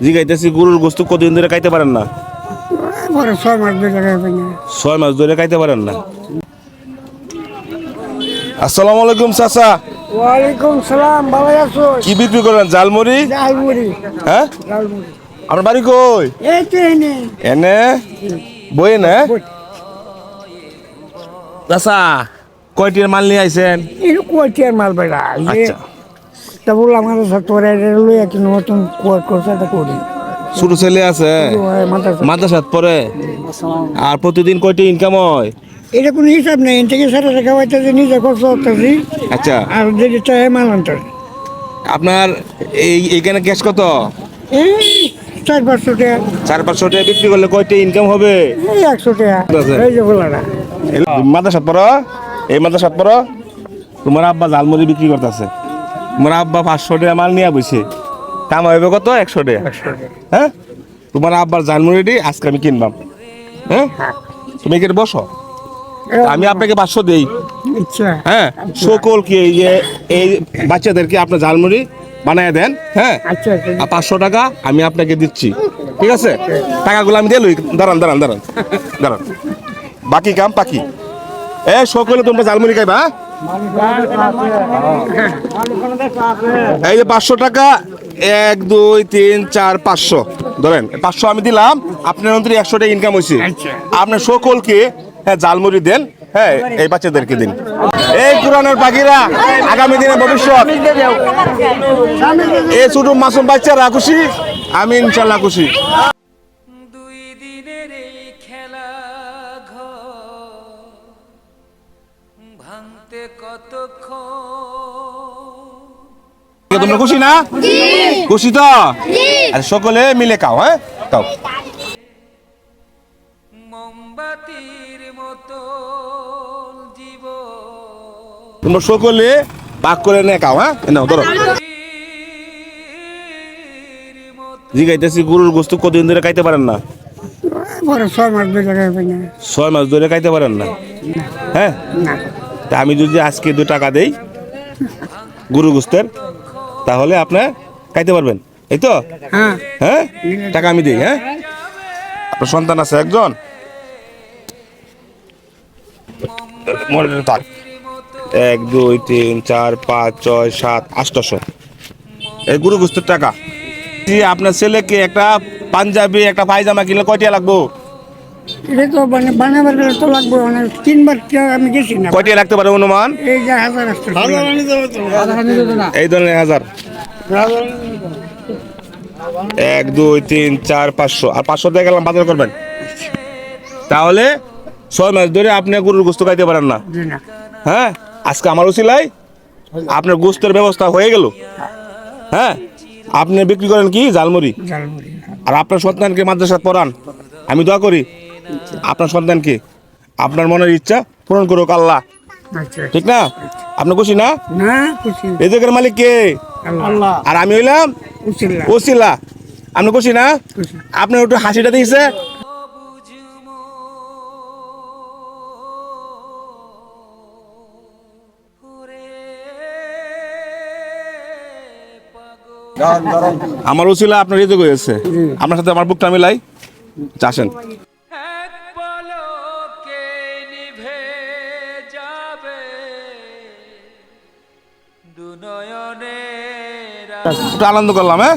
জিগাইতেছি গরুর গোস্ত কতদিন ধরে খাইতে পারেন না? ছয় মাস ছয় ধরে খাইতে পারেন না। আসসালামু আলাইকুম চাচা। ওয়ালাইকুম সালাম ভালো আছো? কি বিক্রি করেন জালমুড়ি জালমুড়ি হ্যাঁ? জালমুড়ি আপনার বাড়ি কই? এই তো এনে। এনে? বই না চাচা কয়টির মাল নিয়ে আইছেন? এই কোয়াটিয়ার মাল বেড়া? আচ্ছা। তা বললাম লই একটু নতুন করছে এটা করি। ছোট ছেলে আছে? মাদ্রাসাত পরে আর প্রতিদিন কয়টি ইনকাম হয়? এটা কোনো হিসাব নেই থেকে সারা টাকা হইতেছে নিজে খরচ করতেছি। আচ্ছা। আর চাই মাল আনতে। আপনার এই এইখানে গ্যাস কত? এই চার পাঁচশো টাকা। চার পাঁচশো টাকা বিক্রি করলে কয়টি ইনকাম হবে? একশো টাকা। এই যে মাদ্রাসাত পড়ো? এই মাদ্রাসাত পড়ো? তোমার আব্বা জালমুড়ি বিক্রি করতেছে। তোমার আব্বা পাঁচশো টাকা মাল নিয়ে বসে কাম হবে কত? একশো টাকা। হ্যাঁ? তোমার আব্বার জালমুড়িটি আজকে আমি কিনবাম। হ্যাঁ? তুমি এখানে বসো। আমি আপনাকে পাঁচশো দেই। ইচ্ছা হ্যাঁ? সকল কি এই যে এই বাচ্চাদেরকে আপনার ঝালমুড়ি বানায় দেন। হ্যাঁ? আচ্ছা আচ্ছা। আর পাঁচশো টাকা আমি আপনাকে দিচ্ছি। ঠিক আছে? টাকাগুলো আমি দিয়ে লই। দাঁড়ান দাঁড়ান দাঁড়ান। দাঁড়ান। বাকি কাম বাকি এ সকলে তোমরা ঝালমুড়ি খাইবা হ্যাঁ? এই যে পাঁচশো টাকা এক দুই তিন চার পাঁচশো। ধরেন পাঁচশো আমি দিলাম আপনার অন্তরে একশো টাকা ইনকাম হয়েছে আচ্ছা। আপনার সকলকে হ্যাঁ জালমুড়ি দেন হ্যাঁ এই বাচ্চাদেরকে দিন। এই কোরআনের পাখিরা আগামী দিনে ভবিষ্যৎ। এই ছোট মাসুম বাচ্চারা খুশি? আমি ইনশাল্লাহ খুশি। তোমরা খুশি না? খুশি তো? আর সকলে মিলে খাও হ্যাঁ? খাও। মোমবাতির মতো জীব তোমরা সকলে পাক করে নে খাও হ্যাঁ? নাও ধরো। জিগাইতেছি গরুর গোস্ত কতদিন ধরে খাইতে পারেন না। ছয় মাস না। ছয় মাস ধরে খাইতে পারেন না। হ্যাঁ? না। তা আমি যদি আজকে দু টাকা দেই গরু গোস্তের তাহলে আপনার খাইতে পারবেন। এই তো? হ্যাঁ। হ্যাঁ? টাকা আমি দিই হ্যাঁ? আপনার সন্তান আছে একজন? থাক এক দুই তিন চার পাঁচ ছয় সাত আটশো। এই গুরু গোস্তের টাকা। আপনার ছেলেকে একটা পাঞ্জাবি একটা পায়জামা কিনলে কয়টা লাগবো? এটা তো মানে বানাবার গেলে তো লাগবে অনেক তিনবার আমি গেছি না। কয়টিয়া লাগতে পারে অনুমান? এই যে হাজার এই ধরনের হাজার। এক দুই তিন চার পাঁচশো। আর পাঁচশো দিয়ে গেলাম বাজার করবেন? তাহলে ছয় মাস ধরে আপনি গরুর গোস্ত খাইতে পারেন না। হ্যাঁ? আজকে আমার উচিলাই আপনার গোস্তের ব্যবস্থা হয়ে গেল। হ্যাঁ? আপনি বিক্রি করেন কি? জালমুড়ি জালমুড়ি আর আপনার সন্তানকে মাদ্রাসা পড়ান। আমি দোয়া করি আপনার সন্তান সন্তানকে আপনার মনের ইচ্ছা পূরণ করুক আল্লাহ। আচ্ছা। ঠিক না? আপনি খুশি না? না এই জায়গার মালিক কে? আর আমি হইলাম? ওসিলা আপনি খুশি না? খুশি। আপনার একটু হাসিটা দিয়েছে। আমার ওসিলা আপনার হৃদয় হয়েছে। আপনার সাথে আমার বুকটা মিলাই। চাষেন একটু আনন্দ করলাম হ্যাঁ?